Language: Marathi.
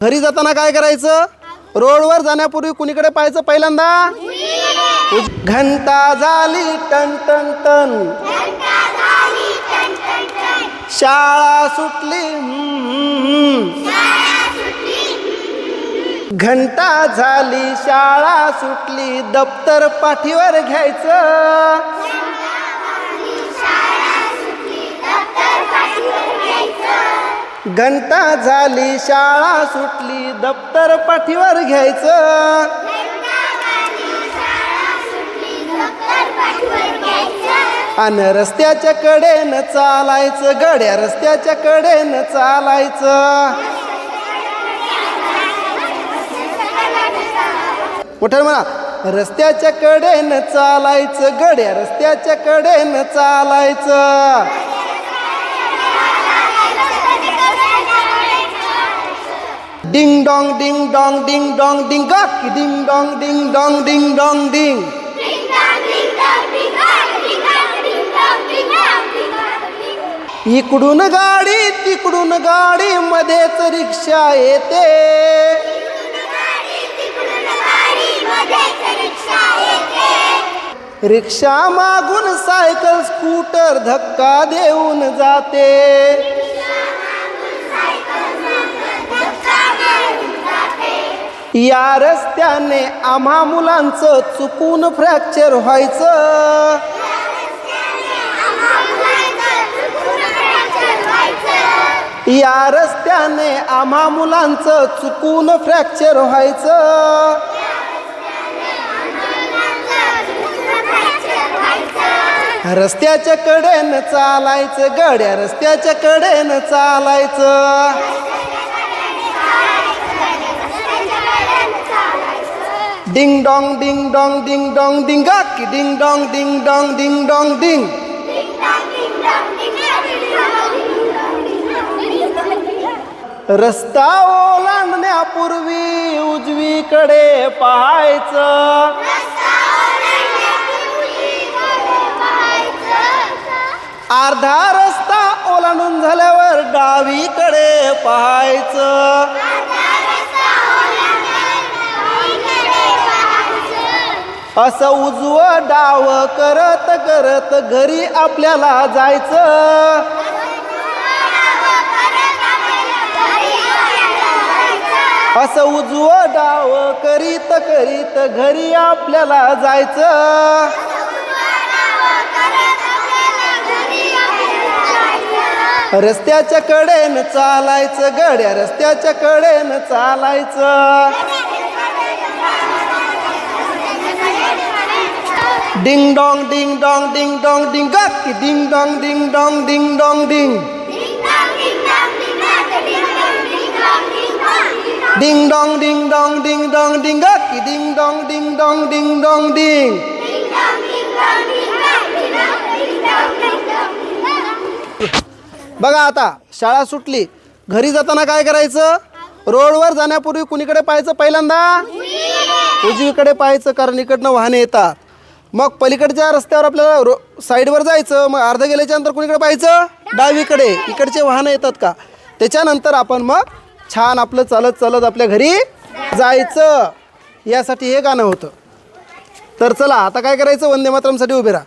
घरी जाताना काय करायचं? रोडवर जाण्यापूर्वी कुणीकडे पाहायचं पहिल्यांदा? घंटा झाली टन टन टन. शाळा सुटली घंटा झाली शाळा सुटली दप्तर पाठीवर घ्यायचं. घंटा झाली शाळा सुटली दप्तर पाठीवर घ्यायचं. आणि रस्त्याच्या कडेनं चालायचं गड्या रस्त्याच्या कडेनं चालायचं. कुठे म्हणा रस्त्याच्या कडेनं चालायचं गड्या रस्त्याच्या कडेनं चालायचं. Ding dong ding dong ding dong ding गाक ding dong ding dong ding dong ding इकडून गाडी तिकडून गाडी मध्येच रिक्षा येते रिक्षा मागून सायकल स्कूटर धक्का देऊन जाते या रस्त्याने आम्हा मुलांचं चुकून फ्रॅक्चर व्हायचं. या रस्त्याने आम्हा मुलांचं चुकून फ्रॅक्चर व्हायचं. रस्त्याच्या कडेनं चालायचं गड्या रस्त्याच्या कडेनं चालायचं. डिंग dong डिंग dong डिंग dong ding गाकी डिंग dong डिंग dong डिंग dong ding. रस्ता ओलांडण्यापूर्वी उजवीकडे पाहायचं अर्धा रस्ता ओलांडून झाल्यावर डावीकडे पाहायचं असं उजवं डाव करत करत घरी आपल्याला जायचं. असं उजवं डाव करीत करीत घरी आपल्याला जायचं. रस्त्याच्या कडेनं चालायचं गड्या रस्त्याच्या कडेनं चालायचं. डिंग डोंग डिंग डोंग डिंग डोंग डिंगत गाकी डिंग डॉंग डिंग डोंग डिंग डोंग डिंग डिंग डोंग डिंग डोंग डिंग डोंग डिंग गाकी डिंग डॉंग डिंग डोंग डिंग डोंग डिंग बघा आता शाळा सुटली घरी जाताना काय करायचं रोडवर जाण्यापूर्वी कुणीकडे पाहायचं पहिल्यांदा उजवीकडे पाहायचं कारण इकडनं वाहने येतात मग पलीकडच्या रस्त्यावर आपल्याला रो साईडवर जायचं मग अर्ध गेल्याच्यानंतर कुणीकडे पाहायचं? डावीकडे. इकडचे वाहनं येतात का? त्याच्यानंतर आपण मग छान आपलं चालत चालत आपल्या घरी जायचं. यासाठी हे गाणं होतं. तर चला आता काय करायचं? वंदे मातरमसाठी उभे राहा.